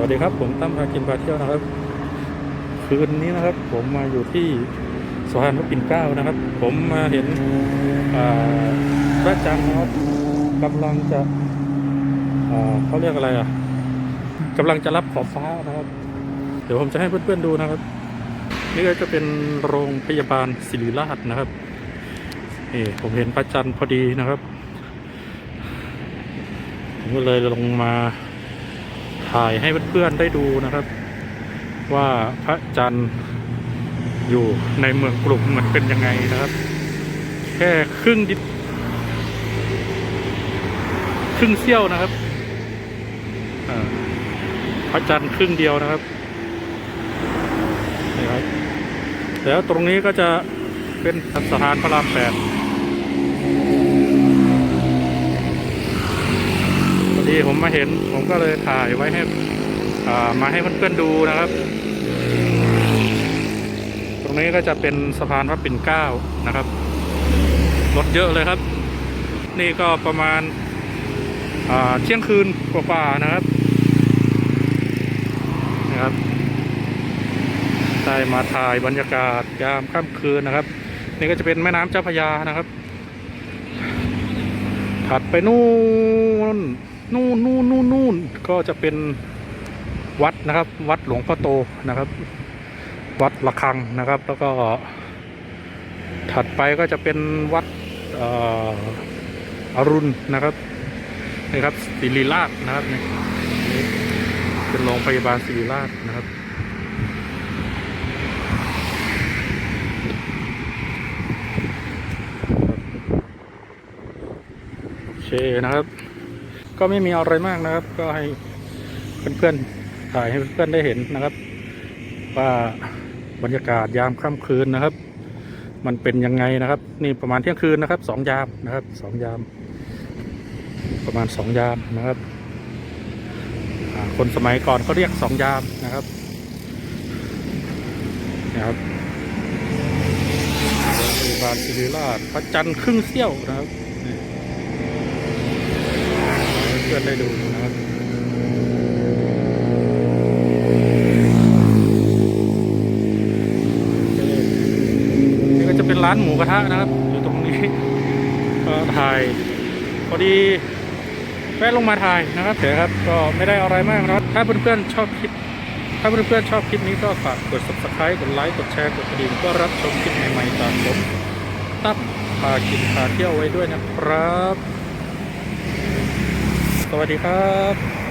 วัสดีครับผมตั้มพากินพาเที่ยวนะครับ คืนนี้นะครับ ผมมาอยู่ที่สะพานพระปิ่นเกล้านะครับ ผมมาเห็นพระจันทร์นะครับกำลังจะเขาเรียกอะไรอะกำลังจะรับขอบฟ้านะครับ เดี๋ยวผมจะให้เพื่อนๆดูนะครับ นี่ก็จะเป็นโรงพยาบาลศิริราชนะครับนี่ผมเห็นพระจันทร์พอดีนะครับ ผมก็เลยลงมา ถ่ายให้เพื่อนๆได้ดูนะครับ ว่าพระจันทร์อยู่ในเมืองกรุงมันเป็นยังไงนะครับ แค่ครึ่งดิครึ่งเสี้ยวนะครับพระจันทร์ครึ่งเดียวนะครับนี่ครับแล้วตรงนี้ก็จะเป็นสะพานพระรามแปด ผมมาเห็น ผมก็เลยถ่ายไว้ให้ามาให้เพื่อนๆดูนะครับ ตรงนี้ก็จะเป็นสะพานพระปิ่นเกล้านะครับรถเยอะเลยครับ นี่ก็ประมาณเที่ยงคืนกว่าๆนะครับนะครับได้มาถ่ายบรรยากาศยามค่ำคืนนะครับ นี่ก็จะเป็นแม่น้ำเจ้าพยานะครับ ถัดไปนู่น นู่นนู่นนู่นนู่นก็จะเป็นวัดนะครับ วัดหลวงพ่อโตนะครับ วัดระฆังนะครับ แล้วก็ถัดไปก็จะเป็นวัดออรุณนะครับนี่ครับศิริราชนะครับนี่นี่เป็นโรงพยาบาลศิริราชนะครับโอเคนะครับ ก็ไม่มีอะไรมากนะครับ ก็ให้เพื่อนๆถ่ายให้เพื่อนๆได้เห็นนะครับ ว่าบรรยากาศยามค่ำคืนนะครับ มันเป็นยังไงนะครับ นี่ประมาณเที่ยงคืนนะครับสองยามนะครับสองยาม ประมาณสองยามนะครับคนสมัยก่อนเขาเรียกสองยามนะครับนะครับโรงพยาบาลศิริราชพระจันทร์ครึ่งเสี้ยวนะครับนี่ ให้เพื่ อนได้ดูนะครับนี่ก็จะเป็นร้านหมูกระทะนะครับ อยู่ตรงนี้ก็ถ่ายพอดีแวะลงมาถ่ายนะครับเถอะครับก็ไม่ได้อะไรมากนะครับถ้าเพื่อนๆชอบคลิป ถ้าเพื่อนๆชอบคลิปนี้ก็ฝากกด subscribe กดไลค์กดแชร์กดกระดิ่งก็รับชมคลิปใหม่ๆจากผมตั้มพากินพาเที่ยวไว้ด้วยนะครับ สวัสดีครับ